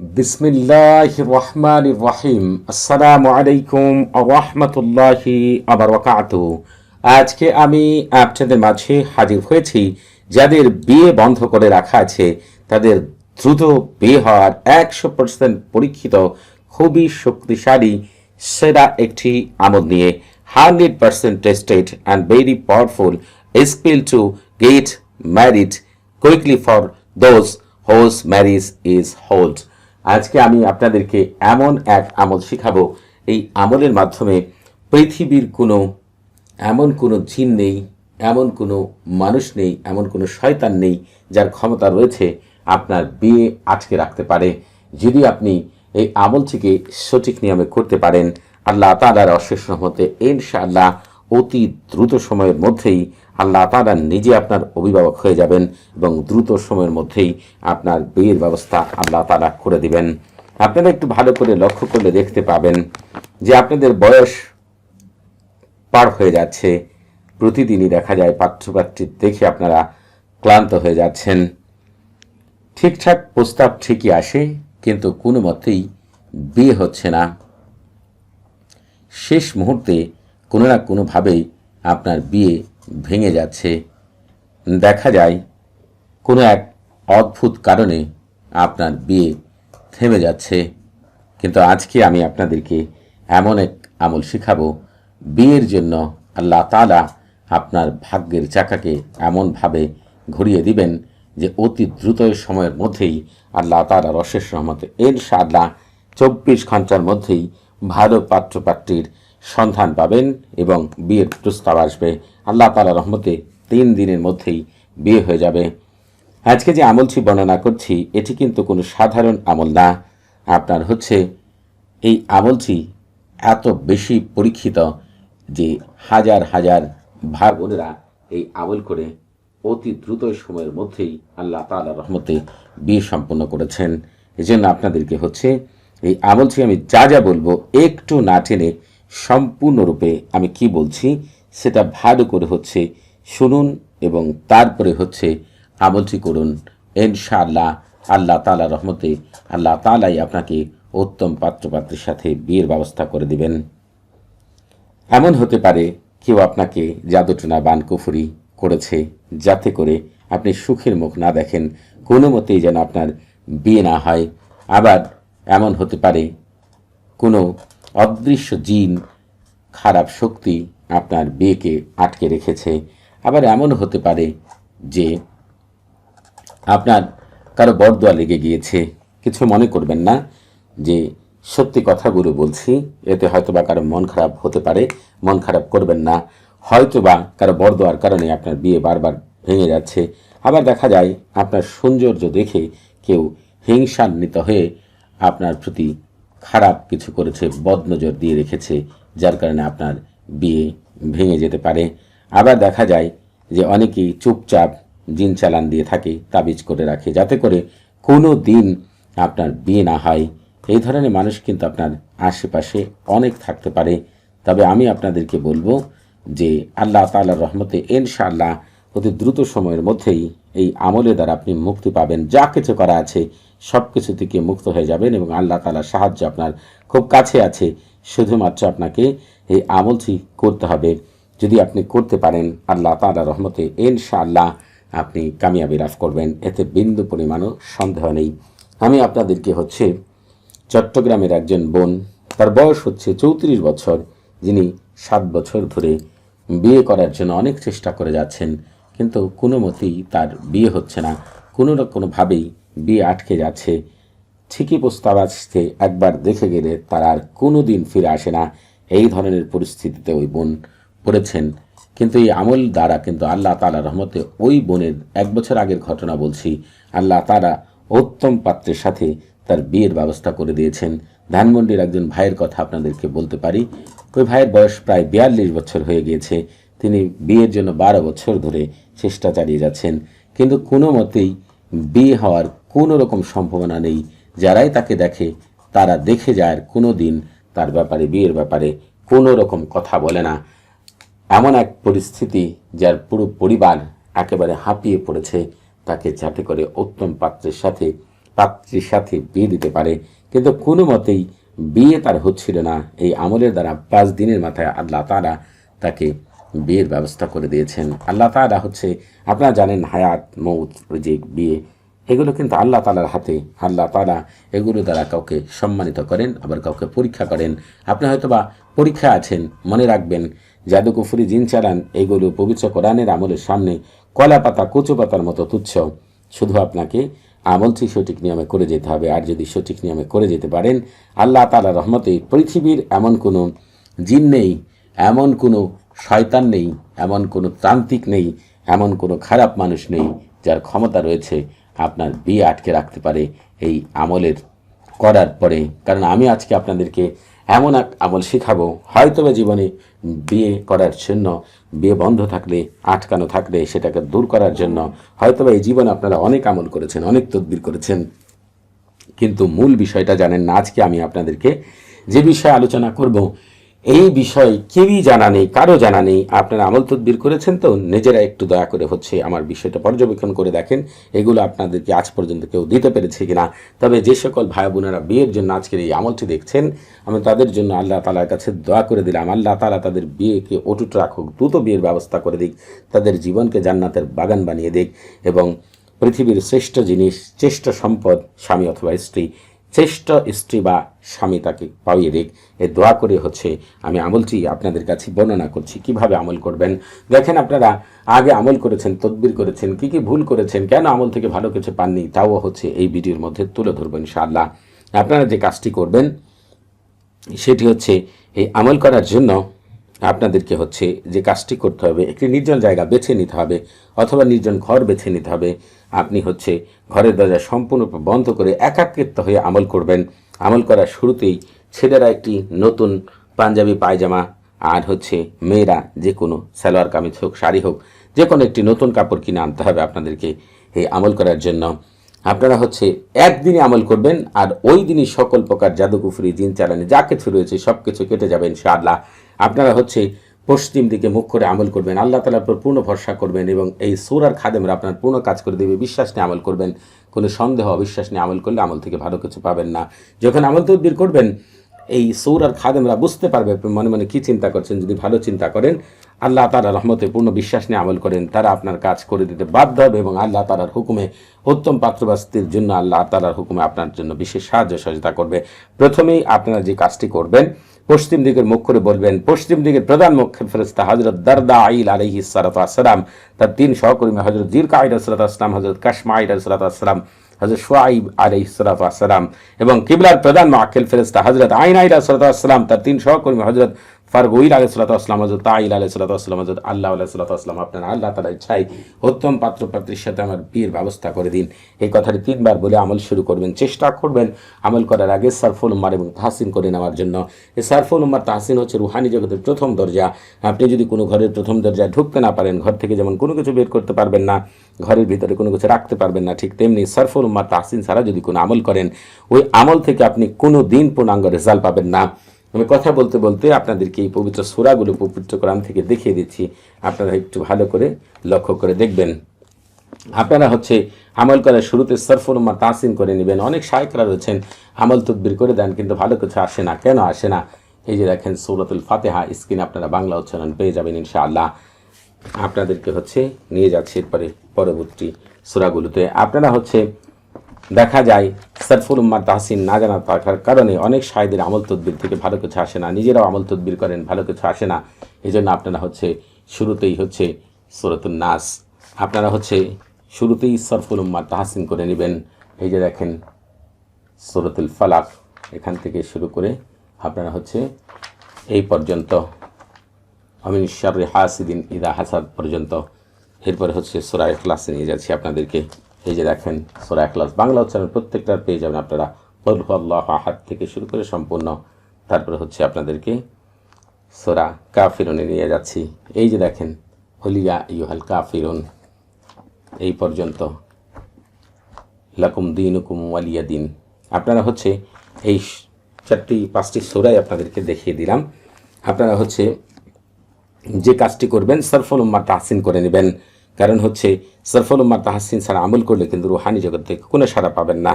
বিসমিল্লাহ রহমান রহিম। আসসালামু আলাইকুম আজকে আমি আপনাদের মাঝে হাজির হয়েছি যাদের বিয়ে বন্ধ করে রাখা আছে। তাদের দ্রুত বিয়ে হওয়ার একশো পার্সেন্ট পরীক্ষিত, খুবই শক্তিশালী, সেরা একটি আমল নিয়ে hundred percent tested and very powerful skill to get married quickly for those whose marriage is hold আজকে আমি আপনাদেরকে এমন এক আমল শিখাবো। এই আমলের মাধ্যমে পৃথিবীর কোনো, এমন কোনো জিন নেই, এমন কোনো মানুষ নেই, এমন কোনো শয়তান নেই যার ক্ষমতা রয়েছে আপনার বিয়ে আটকে রাখতে পারে। যদি আপনি এই আমলটিকে সঠিক নিয়মে করতে পারেন, আল্লাহ তালার অশেষ রহমতে ইনশাআল্লাহ অতি দ্রুত সময়ের মধ্যেই আল্লাহ তালা নিজে আপনার অভিভাবক হয়ে যাবেন এবং দ্রুত সময়ের মধ্যেই আপনার বিয়ের ব্যবস্থা আল্লাহ তালা করে দিবেন। আপনারা একটু ভালো করে লক্ষ্য করলে দেখতে পাবেন যে আপনাদের বয়স পার হয়ে যাচ্ছে। প্রতিদিনই দেখা যায় পাঠ্যপাত্রী দেখে আপনারা ক্লান্ত হয়ে যাচ্ছেন। ঠিকঠাক প্রস্তাব ঠিকই আসে, কিন্তু কোনো মতেই বিয়ে হচ্ছে না। শেষ মুহূর্তে কোনো না কোনোভাবেই আপনার বিয়ে ভেঙে যাচ্ছে। দেখা যায়, কোনো এক অদ্ভুত কারণে আপনার বিয়ে থেমে যাচ্ছে। কিন্তু আজকে আমি আপনাদেরকে এমন এক আমল শিখাবো, বিয়ের জন্য আল্লাহ তালা আপনার ভাগ্যের চাকাকে এমনভাবে ঘুরিয়ে দিবেন যে অতি দ্রুত সময়ের মধ্যেই আল্লাহ তালার অশেষ রহমতে ইনশাআল্লাহ চব্বিশ ঘণ্টার মধ্যেই ভালো পাত্রপাত্রীর সন্ধান পাবেন এবং বিয়ের প্রস্তাব আসবে। আল্লাহ তালা রহমতে তিন দিনের মধ্যেই বিয়ে হয়ে যাবে। আজকে যে আমলটি বর্ণনা করছি, এটি কিন্তু কোনো সাধারণ আমল না। আপনার হচ্ছে এই আমলটি এত বেশি পরীক্ষিত যে হাজার হাজার ভাই বোনেরা এই আমল করে অতি দ্রুত সময়ের মধ্যেই আল্লাহ তাআলা রহমতে বিয়ে সম্পন্ন করেছেন। এজন্য আপনাদেরকে হচ্ছে এই আমলটি আমি যা যা বলব একটু না টেনে সম্পূর্ণরূপে আমি কি বলছি, সেটা ভালো করে হচ্ছে শুনুন এবং তারপরে হচ্ছে আমলটি করুন। ইনশাআল্লাহ আল্লাহ তাআলা রহমতে আল্লাহ তাআলাই আপনাকে উত্তম পাত্রপাত্রের সাথে বিয়ের ব্যবস্থা করে দিবেন। এমন হতে পারে কেউ আপনাকে জাদুটনা বানকুফুরি করেছে, যাতে করে আপনি সুখের মুখ না দেখেন, কোনো মতেই যেন আপনার বিয়ে না হয়। আবার এমন হতে পারে কোনো অদৃশ্য জিন, খারাপ শক্তি আপনার বিয়েকে আটকে রেখেছে। আবার এমন হতে পারে যে আপনার কারও বরদোয়া লেগে গিয়েছে। কিছু মনে করবেন না যে সত্যি কথাগুলো বলছি, এতে হয়তো বা কারও মন খারাপ হতে পারে, মন খারাপ করবেন না। হয়তো বা কারও বরদোয়ার কারণে আপনার বিয়ে বারবার ভেঙে যাচ্ছে। আবার দেখা যায় আপনার সৌন্দর্য দেখে কেউ হিংসান্বিত হয়ে আপনার প্রতি খারাপ কিছু করেছে, বদনজর দিয়ে রেখেছে, যার কারণে আপনার বিয়ে ভেঙে যেতে পারে। আবার দেখা যায় যে অনেকেই চুপচাপ জিন চালান দিয়ে থাকে, তাবিজ করে রাখে, যাতে করে কোনো দিন আপনার বিয়ে না হয়। এই ধরনের মানুষ কিন্তু আপনার আশেপাশে অনেক থাকতে পারে। তবে আমি আপনাদেরকে বলব যে আল্লাহ তাআলার রহমতে ইনশাআল্লাহ অতি দ্রুত সময়ের মধ্যেই এই আমলের দ্বারা আপনি মুক্তি পাবেন। যা কিছু করা আছে সব কিছু থেকে মুক্ত হয়ে যাবেন এবং আল্লাহ তাআলার সাহায্য আপনার খুব কাছে আছে। শুধুমাত্র আপনাকে এই আমলটি করতে হবে। যদি আপনি করতে পারেন, আল্লাহ তাআলার রহমতে ইনশাআল্লাহ আপনি কামিয়াবি লাভ করবেন। এতে বিন্দু পরিমাণও সন্দেহ নেই। আমি আপনাদেরকে হচ্ছে চট্টগ্রামের একজন বোন, তার বয়স হচ্ছে চৌত্রিশ বছর, যিনি সাত বছর ধরে বিয়ে করার জন্য অনেক চেষ্টা করে যাচ্ছেন। কিন্তু কোনো মতেই তার বিয়ে হচ্ছে না। কোনো না কোনোভাবেই বিয়ে আটকে যাচ্ছে। ঠিকই প্রস্তাব আসছে, একবার দেখে গেলে তার আর কোনো দিন ফিরে আসে না। এই ধরনের পরিস্থিতিতে ওই বোন পড়েছেন। কিন্তু এই আমল দ্বারা কিন্তু আল্লাহ তালা রহমতে ওই বোনের এক বছর আগের ঘটনা বলছি। আল্লাহ তারা উত্তম পাত্রের সাথে তার বিয়ের ব্যবস্থা করে দিয়েছেন। ধানমন্ডির একজন ভাইয়ের কথা আপনাদেরকে বলতে পারি। ওই ভাইয়ের বয়স প্রায় বিয়াল্লিশ বছর হয়ে গিয়েছে। তিনি বিয়ের জন্য বারো বছর ধরে চেষ্টা চালিয়ে যাচ্ছেন। কিন্তু কোনো মতেই বিয়ে হওয়ার কোনো রকম সম্ভাবনা নেই। যারাই তাকে দেখে, তারা দেখে যায় কোনো দিন তার ব্যাপারে, বিয়ের ব্যাপারে কোনো রকম কথা বলে না। এমন এক পরিস্থিতি যার পুরো পরিবার একেবারে হাঁপিয়ে পড়েছে। তাকে যাতে করে উত্তম পাত্রের সাথে, পাত্রীর সাথে বিয়ে দিতে পারে। কিন্তু কোনো মতেই বিয়ে তার হচ্ছিল না। এই আমলের দ্বারা পাঁচ দিনের মাথায় আল্লাহ তারা তাকে বিয়ের ব্যবস্থা করে দিয়েছেন। আল্লাহ তালা হচ্ছে, আপনারা জানেন হায়াত, মৌত যে বিয়ে, এগুলো কিন্তু আল্লাহ তালার হাতে। আল্লাহ তালা এগুলো দ্বারা কাউকে সম্মানিত করেন, আবার কাউকে পরীক্ষা করেন। আপনি হয়তোবা পরীক্ষা আছেন, মনে রাখবেন, জাদুকুফুরি জিন চালান, এগুলো পবিত্র কোরআনের আমলের সামনে কলা পাতা, কচু পাতার মতো তুচ্ছ। শুধু আপনাকে আমলটি সঠিক নিয়মে করে যেতে হবে, আর যদি সঠিক নিয়মে করে যেতে পারেন, আল্লাহ তালা রহমতে পৃথিবীর এমন কোনো জিন নেই, এমন কোনো শয়তান নেই, এমন কোনো তান্ত্রিক নেই, এমন কোনো খারাপ মানুষ নেই যার ক্ষমতা রয়েছে আপনার বিয়ে আটকে রাখতে পারে এই আমলের করার পরে। কারণ আমি আজকে আপনাদেরকে এমন এক আমল শেখাবো, হয়তোবা জীবনে বিয়ে করার জন্য, বিয়ে বন্ধ থাকলে, আটকানো থাকলে, সেটাকে দূর করার জন্য, হয়তোবা এই জীবনে আপনারা অনেক আমল করেছেন, অনেক তদবির করেছেন। কিন্তু মূল বিষয়টা জানেন না, আজকে আমি আপনাদেরকে যে বিষয়ে আলোচনা করব এই বিষয়ে কেউই জানা নেই, কারও জানা নেই। আপনারা আমল তদবির করেছেন তো? নিজেরা একটু দয়া করে হচ্ছে আমার বিষয়টা পর্যবেক্ষণ করে দেখেন। এগুলো আপনাদেরকে আজ পর্যন্ত কেউ দিতে পেরেছে কিনা? তবে যে সকল ভাই বোনেরা বিয়ের জন্য আজকের এই আমলটি দেখছেন, আমি তাদের জন্য আল্লাহ তালার কাছে দয়া করে দিলাম। আল্লাহ তালা তাদের বিয়েকে অটুট রাখুক, দ্রুত বিয়ের ব্যবস্থা করে দিক, তাদের জীবনকে জান্নাতের বাগান বানিয়ে দিক এবং পৃথিবীর শ্রেষ্ঠ জিনিস, শ্রেষ্ঠ সম্পদ, স্বামী অথবা স্ত্রী শ্রেষ্ঠ স্ত্রী বা স্বামী তাকে পাইয়ে দিক। এ দোয়া করে হচ্ছে আমি আমলটি আপনাদের কাছে বর্ণনা করছি। কীভাবে আমল করবেন? দেখেন আপনারা, আগে আমল করেছেন, তদবির করেছেন, কি কি ভুল করেছেন, কেন আমল থেকে ভালো কিছু পাননি, তাও হচ্ছে এই ভিডিওর মধ্যে তুলে ধরবেন ইনশাআল্লাহ। আপনারা যে কাজটি করবেন, সেটি হচ্ছে এই আমল করার জন্য আপনাদেরকে হচ্ছে যে কাজটি করতে হবে, একটি নির্জন জায়গা বেছে নিতে হবে অথবা নির্জন ঘর বেছে নিতে হবে, আপনি হচ্ছে ঘরের দরজা সম্পূর্ণরূপে বন্ধ করে একাকৃত হয়ে আমল করবেন। আমল করার শুরুতেই ছেলেরা একটি নতুন পাঞ্জাবি, পায়জামা আর হচ্ছে মেয়েরা যে কোনো সালোয়ার কামিজ হোক, শাড়ি হোক, যে কোনো একটি নতুন কাপড় কিনে আনতে হবে আপনাদেরকে এই আমল করার জন্য। আপনারা হচ্ছে একদিনই আমল করবেন আর ওই দিনই সকল প্রকার জাদুকুফুরি দিন চালানি, যা কিছু রয়েছে সব কিছু কেটে যাবেন ইনশাআল্লাহ। আপনারা হচ্ছে পশ্চিম দিকে মুখ করে আমল করবেন, আল্লাহ তালার উপর পূর্ণ ভরসা করবেন এবং এই সুরার খাদেমরা আপনার পূর্ণ কাজ করে দেবে, বিশ্বাস নিয়ে আমল করবেন। কোনো সন্দেহ, অবিশ্বাস নিয়ে আমল করলে আমল থেকে ভালো কিছু পাবেন না। যখন আমল তদবির করবেন এই সৌর আর খাদেমরা বুঝতে পারবে, মনে মনে কী চিন্তা করছেন, যদি ভালো চিন্তা করেন, আল্লাহ তালার রহমতে পূর্ণ বিশ্বাস নিয়ে আমল করেন, তারা আপনার কাজ করে দিতে বাধ্য হবে এবং আল্লাহ তালার হুকুমে, উত্তম পাত্রবাস্তির জন্য আল্লাহ তালার হুকুমে আপনার জন্য বিশেষ সাহায্য সহযোগিতা করবে। প্রথমেই আপনারা যে কাজটি করবেন, পশ্চিম দিকের মুখ করে বলবেন, পশ্চিম দিকের প্রধান মুখ্য ফেরস্তা হজরত দারদা আইল আলহি সালাতাম তার তিন সহকর্মী হজরত জির কাহিদ সালাতাম হজরত কাশমা আইড সালাতাম হজরত সোয়াইব আলহি সালাতাম এবং কিবলার প্রধান মাকেল ফেরস্তা হজরত আইন আইলা সালাতাম তার তিন সহকর্মী হজরত ফারগুইল আলহ সালাতাম হজরত তাইল আলহ সালাতাম হজরত আল্লাহ আল্লাহ সালাতাম আপনার আল্লাহ তালা ইচ্ছাই উত্তম পাত্র পাত্রীর সাথে আমার বিয়ের ব্যবস্থা করে দিন। এই কথাটি তিনবার বলে আমল শুরু করবেন, চেষ্টা করবেন আমল করার আগে সারফুল উম্মার এবং তাহসিন করে নেওয়ার জন্য। এই সারফুল উম্মার তাহসিন হচ্ছে রুহানি জগতের প্রথম দরজা। আপনি যদি কোনো ঘরের প্রথম দরজায় ঢুকতে না পারেন, ঘর থেকে যেমন কোনো কিছু বের করতে পারবেন না, ঘরের ভিতরে কোনো কিছু রাখতে পারবেন না, ঠিক তেমনি সারফুল উম্মার তাহসিন ছাড়া যদি কোনো আমল করেন, ওই আমল থেকে আপনি কোনো দিন পূর্ণাঙ্গ রেজাল্ট পাবেন না। আমি কথা বলতে বলতে আপনাদেরকে এই পবিত্র সুরাগুলো পবিত্র কোরআন থেকে দেখিয়ে দিচ্ছি। আপনারা একটু ভালো করে লক্ষ্য করে দেখবেন। আপনারা হচ্ছে আমল করার শুরুতে সরফুল উম্মা তাসিন করে নেবেন। অনেক সাহেকরা রয়েছেন, আমল তদবির করে দেন, কিন্তু ভালো কিছু আসে না। কেন আসে না? এই যে দেখেন সৌরতুল ফাতেহা, স্ক্রিনে আপনারা বাংলা উচ্চারণ পেয়ে যাবেন ইনশাআল্লাহ। আপনাদেরকে হচ্ছে নিয়ে যাচ্ছে এরপরে পরবর্তী সুরাগুলোতে। আপনারা হচ্ছে দেখা যায় সরফুল উম্মার তাহসিন না জানা থাকার কারণে অনেক সাহেদের আমল তদবির থেকে ভালো কিছু আসে না। নিজেরাও আমল তদবির করেন, ভালো কিছু আসে না। এই জন্য আপনারা হচ্ছে শুরুতেই হচ্ছে সুরতুল নাস। আপনারা হচ্ছে শুরুতেই সরফুল উম্মার তাহসিন করে নেবেন। এই যে দেখেন, সুরতুল ফালাক এখান থেকে শুরু করে আপনারা হচ্ছে এই পর্যন্ত। আমিন শারি হাসিদিন ইদা হাসাদ পর্যন্ত। এরপরে হচ্ছে সোরা এখলাসে নিয়ে যাচ্ছি আপনাদেরকে। এই যে দেখেন, সোরা এখলাস বাংলা উচ্চারণ প্রত্যেকটার পেয়ে যাবেন আপনারা বলহু আল্লাহ থেকে শুরু করে সম্পূর্ণ, তারপরে হচ্ছে আপনাদেরকে সোরা কাফিরনে নিয়ে যাচ্ছি। এই যে দেখেন হলিয়া ইউহাল কাফিরুন এই পর্যন্ত। লাকুম দিন হুকুম ওয়ালিয়া দিন আপনারা হচ্ছে এই চারটি, পাঁচটি সোরাই আপনাদেরকে দেখিয়ে দিলাম। আপনারা হচ্ছে যে কাজটি করবেন, সরফল উম্মার তাহসিন করে নেবেন। কারণ হচ্ছে সরফল উম্মার তাহসিন ছাড়া আমল করলে কিন্তু রুহানি জগৎ থেকে কোনো সাড়া পাবেন না।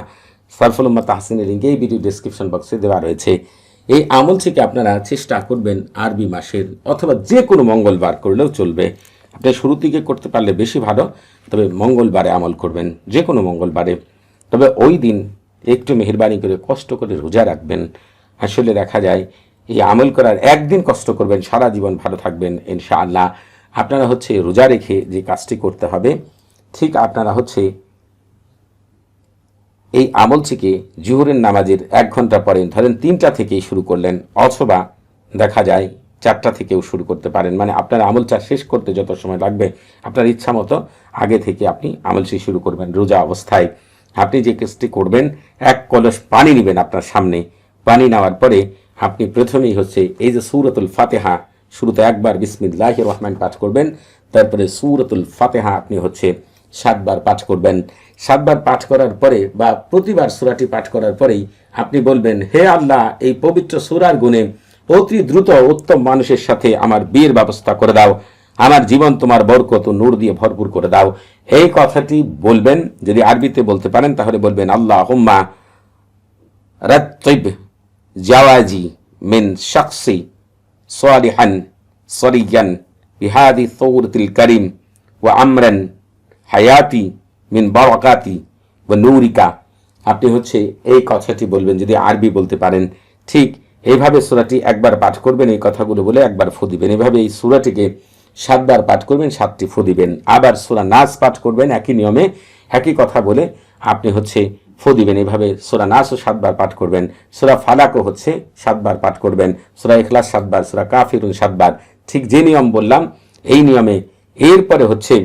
সরফুল উম্মা তাহসিনের লিঙ্ক এই ভিডিও ডিসক্রিপশন বক্সে দেওয়া রয়েছে। এই আমল থেকে আপনারা চেষ্টা করবেন আরবি মাসের অথবা যে কোনো মঙ্গলবার করলেও চলবে। আপনি শুরু থেকে করতে পারলে বেশি ভালো, তবে মঙ্গলবারে আমল করবেন, যে কোনো মঙ্গলবারে। তবে ওই দিন একটু মেহরবানি করে কষ্ট করে রোজা রাখবেন। আসলে দেখা যায়, এই আমল করার একদিন কষ্ট করবেন, সারা জীবন ভালো থাকবেন, ইনশাআল্লাহ। আপনারা হচ্ছে রোজা রেখে যে কাজটি করতে হবে, ঠিক আপনারা হচ্ছে এই আমল থেকে জুহরের নামাজের এক ঘণ্টা পরে ধরেন তিনটা থেকেই শুরু করলেন, অথবা দেখা যায় চারটা থেকেও শুরু করতে পারেন। মানে আপনার আমলটা শেষ করতে যত সময় লাগবে, আপনার ইচ্ছা মতো আগে থেকে আপনি আমলটি শুরু করবেন রোজা অবস্থায়। আপনি যে কাজটি করবেন, এক কলস পানি নেবেন আপনার সামনে। পানি নেওয়ার পরে আপনি প্রথমেই হচ্ছে এই যে সুরতুল ফাতেহা শুরুতে একবার বিসমিল্লাহ রহমান পাঠ করবেন, তারপরে সুরতুল ফাতেহা আপনি হচ্ছে সাতবার পাঠ করবেন। সাতবার পাঠ করার পরে বা প্রতিবার সুরাটি পাঠ করার পরেই আপনি বলবেন, হে আল্লাহ, এই পবিত্র সুরার গুণে অতি দ্রুত উত্তম মানুষের সাথে আমার বিয়ের ব্যবস্থা করে দাও। আমার জীবন তোমার বরকত নূর দিয়ে ভরপুর করে দাও। এই কথাটি বলবেন, যদি আরবিতে বলতে পারেন, তাহলে বলবেন আল্লাহ হুম্মা রাত্রিব জাওয়াজি মিন শখসি صالحا صريا بهذه الثورة الكريم وعمرا حياتي من بركاتي ونورك আপনি হচ্ছে এই কথাটি বলবেন যদি আরবি বলতে পারেন ঠিক এইভাবে সুরাটি একবার পাঠ করবেন এই কথাগুলো বলে একবার ফু দিবেন এভাবে এই সুরাটিকে সাতবার পাঠ করবেন সাতটি ফু দিবেন আবার সুরা নাচ পাঠ করবেন একই নিয়মে একই কথা বলে আপনি হচ্ছে ফু দিবেন এভাবে সুরা নাচও সাতবার পাঠ করবেন। সুরা ফালাকও হচ্ছে সাতবার পাঠ করবেন। সোরা ইখলাস সাতবার, সোরা কাফিরুন সাতবার। ঠিক যে নিয়ম বললাম, এই নিয়মে এরপরে হচ্ছে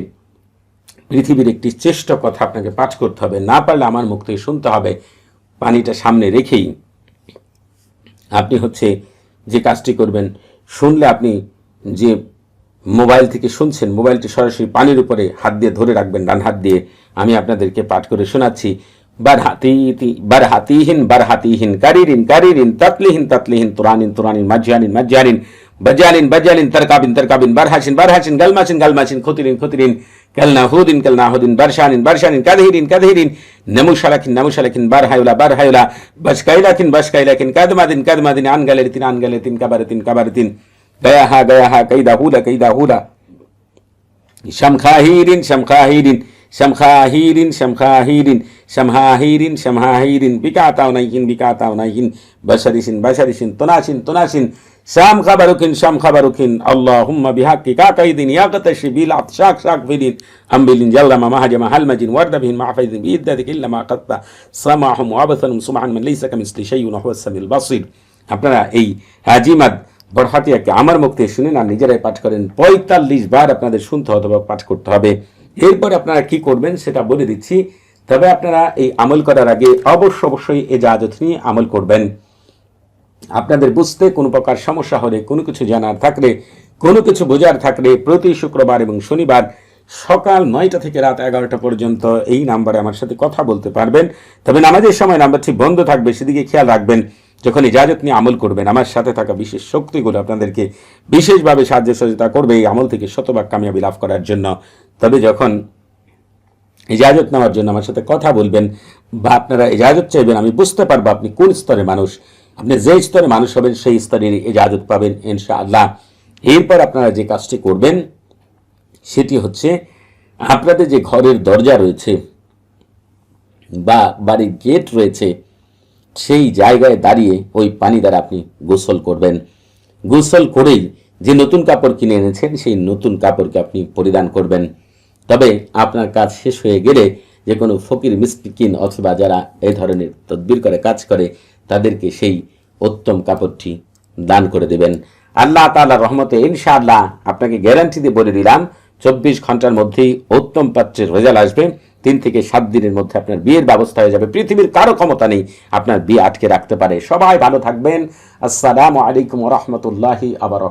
পৃথিবীর একটি চেষ্ট কথা আপনাকে পাঠ করতে হবে। না পারলে আমার মুখ থেকে শুনতে হবে। পানিটা সামনে রেখেই আপনি হচ্ছে যে কাজটি করবেন, শুনলে আপনি যে মোবাইল থেকে শুনছেন, মোবাইলটি সরাসরি পানির উপরে হাত দিয়ে ধরে রাখবেন, ডান হাত দিয়ে। আমি আপনাদেরকে পাঠ করে শোনাচ্ছি। बरहती बरहतीहिन बरहतीहिन, करीरिन करीरिन, तत्लिहिन तत्लिहिन, तुरानिन तुरानिन, मज्जानिन मज्जानिन बजालिन बजालिन तरकाबिन तरकाबिन बरहाशिन बरहाशिन गलमाशिन गलमाशिन खुतिरिन खुतिरिन, कलनाहुदिन कलनाहुदिन, बरशानिन बरशानिन कदहिरिन कदहिरिन नमुशलकिन नमुशलकिन, बरहयुला बरहयुला बशकैलकिन बशकैलकिन कदमदिन कदमदिन अनगलरितिन अनगलरितिन कबरतिन कबरतिन गया हा गया हा कैदा हुला कैदा हुला शमखाहीरिन शमखाहीरिन শামখাহিরিন শামখাহিরিন শামহাহিরিন শামহাহিরিন বিকাতাও নাইহিন বিকাতাও নাইহিন বাশারিসিন বাশারিসিন তোনাসিন তোনাসিন শাম খাবারুকিন শাম খাবারুকিন আল্লাহুম্মা বিহাক্কি কাকাইদিন ইয়াকাতাশি বিল আতশাক শাক ফিদিন আম্বিলিন জাল্লামা মাহাজামা হালমাজিন ওয়ারদাবিহিন মাহফাইদিন বিইদ্দাতিক ইল্লামা কাত্তা সামাহুম ওয়াবাসানুম সুবহান মান লাইসা কামিসলি শাইউন ওয়া হুয়াস সামিউল বাসির আপনারা এই হাজিমাদ বরহাতিয়াকে আমার মুখ থেকে শুনেন আর নিজেরাই পাঠ করেন। পঁয়তাল্লিশ বার আপনাদের শুনতে হবে বা পাঠ করতে হবে। এরপর আপনারা কি করবেন সেটা বলে দিচ্ছি। তবে আপনারা এই আমল করার আগে অবশ্য অবশ্যই এ জাহাজত নিয়ে আমল করবেন। আপনাদের বুঝতে কোনো প্রকার সমস্যা হলে, কোনো কিছু জানার থাকলে, কোনো কিছু বোঝার থাকলে প্রতি শুক্রবার এবং শনিবার সকাল নয়টা থেকে রাত এগারোটা পর্যন্ত এই নাম্বারে আমার সাথে কথা বলতে পারবেন। তবে নামাজের সময় নাম্বারটি বন্ধ থাকবে, সেদিকে খেয়াল রাখবেন। যখন এই ইজাজত নিয়ে আমল করবেন, আমার সাথে থাকা বিশেষ শক্তিগুলো আপনাদেরকে বিশেষভাবে সাহায্য সহযোগিতা করবে এই আমল থেকে শতভাগ কামিয়াবি লাভ করার জন্য। তবে যখন ইজাজত নেওয়ার জন্য আমার সাথে কথা বলবেন বা আপনারা ইজাজত চাইবেন, আমি বুঝতে পারব আপনি কোন স্তরে মানুষ। আপনি যে স্তরে মানুষ হবেন, সেই স্তরের ইজাজত পাবেন ইনশাআল্লাহ। এরপর আপনারা যে কাজটি করবেন, সেটি হচ্ছে আপনাদের যে ঘরের দরজা রয়েছে বা বাড়ির গেট রয়েছে, সেই জায়গায় দাঁড়িয়ে ওই পানি দ্বারা আপনি গোসল করবেন। গোসল করেই যে নতুন কাপড় কিনে এনেছেন, সেই নতুন কাপড়কে আপনি পরিধান করবেন। তবে আপনার কাজ শেষ হয়ে গেলে যে কোনো ফকির, মিসকিন অথবা যারা এই ধরনের তদবির করে, কাজ করে, তাদেরকে সেই উত্তম কাপড়টি দান করে দেবেন। আল্লাহ তাআলা রহমতে ইনশাআল্লাহ আপনাকে গ্যারান্টি দিয়ে বলে দিলাম, চব্বিশ ঘণ্টার মধ্যেই উত্তম পাত্রের রেজাল্ট আসবে। তিন থেকে সাত দিনের মধ্যে আপনার বিয়ের ব্যবস্থা হয়ে যাবে। পৃথিবীর কারও ক্ষমতা নেই আপনার বিয়ে আটকে রাখতে পারে। সবাই ভালো থাকবেন। আসসালামু আলাইকুম রহমতুল্লাহি আবার